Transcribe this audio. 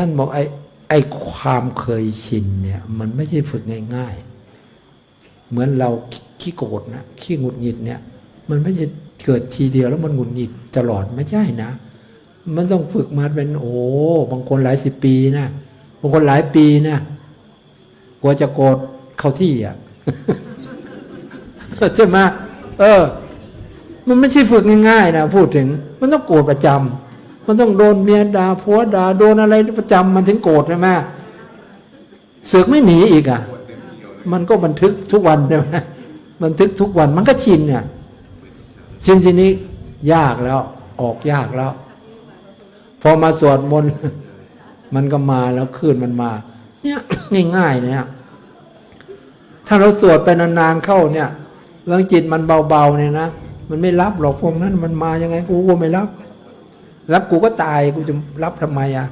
ท่านบอกไอ้ไอ้ความเคยชินเนี่ย มันไม่ใช่ฝึกง่าย ๆ เหมือนเราขี้โกรธนะขี้หงุดหงิดเนี่ย มันไม่ใช่เกิดทีเดียวแล้วมันหงุดหงิดตลอดไม่ใช่นะ มันต้องฝึกมาเป็นโอ้บางคนหลายสิบปีนะบางคนหลายปีนะกว่าจะโกรธเข้าที่อะใช่ไหมเออ มันไม่ใช่ฝึกง่ายๆนะพูดถึง มันต้องโกรธประจำ มันต้องโดนเมียด่าผัวด่าโดนอะไรประจำมันถึงโกรธใช่ไหมเสือกไม่หนีอีกอะ มันก็บันทึกทุกวันใช่ไหมบันทึกทุกวันมันก็ชินเนี่ยชินทีนี้ยากแล้ว ออกยากแล้ว พอมาสวดมนต์มันก็มาแล้วคืนมันมา เนี่ยง่ายๆเนี่ย ถ้าเราสวดไปนานๆเข้าเนี่ยเรื่องจิตมันเบาๆเนี่ยนะมันไม่รับหรอกพวกนั้น มันมายังไงกูก็ไม่รับ รับกูก็ตายกูจะรับทำไมอะ